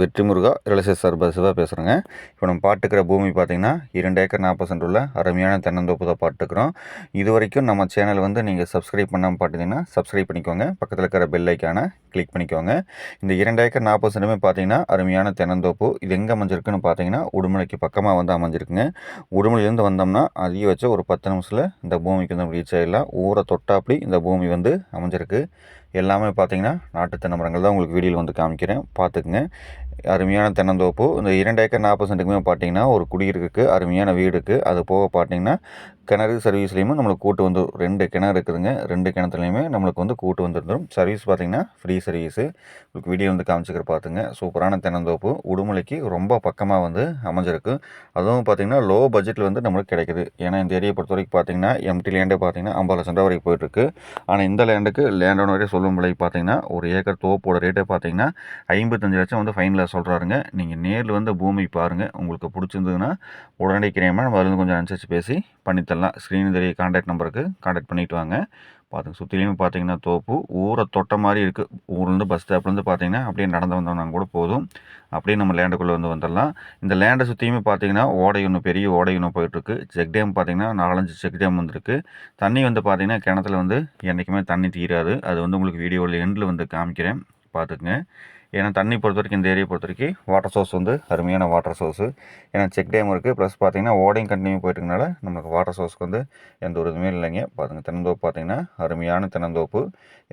வெற்றி முருகா ரிலேஷன் சார்பாக சிவா பேசுகிறேங்க இப்போ நம்ம பாட்டுக்கிற பூமி பார்த்திங்கன்னா இரண்டு ஏக்கர் நாற்பது சென்ட் உள்ள அருமையான தென்னந்தோப்பு தான் பாட்டுக்கிறோம். இது வரைக்கும் நம்ம சேனல் வந்து நீங்கள் சப்ஸ்கிரைப் பண்ணாமல் பார்த்தீங்கன்னா சப்ஸ்கிரைப் பண்ணிக்கோங்க. பக்கத்தில் இருக்கிற பெல் ஐக்கானை கிளிக் பண்ணிக்கோங்க. இந்த இரண்டு ஏக்கர் நாற்பது சென்ட்டுமே பார்த்தீங்கன்னா அருமையான தென்னந்தோப்பு. இது எங்கே அமைஞ்சிருக்குன்னு பார்த்தீங்கன்னா உடுமலைக்கு பக்கமாக வந்து அமைஞ்சிருக்குங்க. உடுமலையிலேருந்து வந்தோம்னா அதிகபட்சம் ஒரு பத்து நிமிஷத்தில் இந்த பூமிக்கு வந்து ரீச் ஆகிடலாம் ஊரை தொட்டாப்படி இந்த பூமி வந்து அமைஞ்சிருக்கு. எல்லாமே பார்த்தீங்கன்னா நாட்டு தென்னை மரங்கள் தான் உங்களுக்கு வீடியோவில் வந்து காமிக்கிறேன். பார்த்துக்குங்க அருமையான தென்னந்தோப்பு. இந்த இரண்டு ஏக்கர் நாற்பது சென்ட்டுக்குமே பார்த்தீங்கன்னா ஒரு குடியிருக்குக்கு அருமையான வீடு இருக்குது அது போக பார்த்தீங்கன்னா கிணறு சர்வீஸ்லேயுமே நம்மளுக்கு கூட்டு வந்து ரெண்டு கிணறு இருக்குதுங்க. ரெண்டு கிணத்துலையுமே நம்மளுக்கு வந்து கூட்டு வந்துருந்துடும் சர்வீஸ் பார்த்திங்கன்னா ஃப்ரீ சர்வீஸு உங்களுக்கு வீடியோ வந்து காமிச்சிக்கிற பார்த்துங்க சூப்பரான தென்னந்தோப்பு. உடுமலைக்கு ரொம்ப பக்கமாக வந்து அமைஞ்சிருக்கு. அதுவும் பார்த்திங்கன்னா லோ பட்ஜெட்டில் வந்து நம்மளுக்கு கிடைக்குது. ஏன்னா இந்த ஏரியை பொறுத்த வரைக்கும் பார்த்திங்கன்னா எம்டி லேண்டே பார்த்திங்கன்னா ஐம்பது லட்சம் ரூபா வரைக்கும் போயிட்டுருக்கு. ஆனால் இந்த லேண்டுக்கு லேண்டோட வரையும் சொல்லும் விலைக்கு பார்த்திங்கன்னா ஒரு ஏக்கர் தோப்போட ரேட்டே பார்த்திங்கன்னா ஐம்பத்தஞ்சு லட்சம் வந்து ஃபைனில் சொல்கிறாருங்க நீங்கள் நேரில் வந்து பூமி பாருங்கள் உங்களுக்கு பிடிச்சிருந்ததுன்னா உடனடி கிரையமாக நம்ம அதுலேருந்து கொஞ்சம் அனுசரித்து பேசி பண்ணித்தரலாம். ஸ்க்ரீன் தெரிய கான்டாக்ட் நம்பருக்கு காண்டாக்ட் பண்ணிவிட்டு வாங்க. பார்த்துங்க சுற்றிலையும் பார்த்தீங்கன்னா தோப்பு ஊரை தொட்ட மாதிரி இருக்குது ஊர்லேருந்து பஸ் ஸ்டாப்லேருந்து பார்த்தீங்கன்னா அப்படியே நடந்து வந்தோம்னா கூட போதும். அப்படியே நம்ம லேண்டுக்குள்ளே வந்து வந்துடலாம் இந்த லேண்டை சுற்றியுமே பார்த்தீங்கன்னா ஓடை ஒன்று பெரிய ஓடை ஒன்று போயிட்டுருக்கு. செக் டேம் பார்த்தீங்கன்னா நாலஞ்சு செக் டேம் வந்துருக்கு. தண்ணி வந்து பார்த்தீங்கன்னா கிணத்துல வந்து என்றைக்குமே தண்ணி தீராது. அது வந்து உங்களுக்கு வீடியோவில் எண்டில் வந்து காமிக்கிறேன். பார்த்துக்குங்க ஏன்னா தண்ணி பொறுத்த வரைக்கும் இந்த ஏரியா பொறுத்த வரைக்கும் வாட்டர் சோர்ஸ் வந்து அருமையான வாட்டர் சோர்ஸு ஏன்னா செக் டேம் இருக்குது ப்ளஸ் பார்த்தீங்கன்னா ஓடையும் கண்டினியூ போயிட்டுனால நமக்கு வாட்டர் சோர்ஸ்க்கு வந்து எந்த ஒரு இதுவுமே இல்லைங்க. பாருங்கள் தென்னந்தோப்பு பார்த்தீங்கன்னா அருமையான தென்னந்தோப்பு.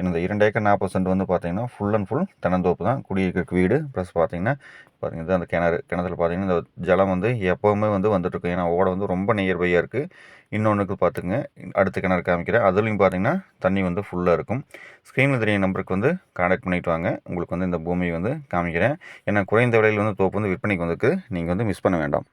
இந்த இரண்டு ஏக்கர் நாற்பது சென்ட் வந்து பார்த்தீங்கன்னா ஃபுல் அண்ட் ஃபுல் தென்னந்தோப்பு தான். குடியிருக்க வீடு ப்ளஸ் பார்த்தீங்கன்னா பாருங்கள் இது அந்த கிணறு. கிணத்துல பார்த்தீங்கன்னா இந்த ஜலம் வந்து எப்போவுமே வந்து வந்துட்டுருக்கும் ஏன்னா ஓடை வந்து ரொம்ப நியர்பையாக இருக்குது இன்னொன்றுக்கு பார்த்துங்க அடுத்த கிணறு காமிக்கிறேன். அதுலேயும் பார்த்தீங்கன்னா தண்ணி வந்து ஃபுல்லாக இருக்கும். ஸ்க்ரீனில் தெரிய நம்பருக்கு வந்து கான்டாக்ட் பண்ணிவிட்டு வாங்க. உங்களுக்கு வந்து இந்த பூமி வந்து காமிக்கிறேன். ஏன்னா குறைந்த விலையில் வந்து தோப்பு வந்து விற்பனைக்கு வந்துருக்கு. நீங்கள் வந்து மிஸ் பண்ண வேண்டாம்.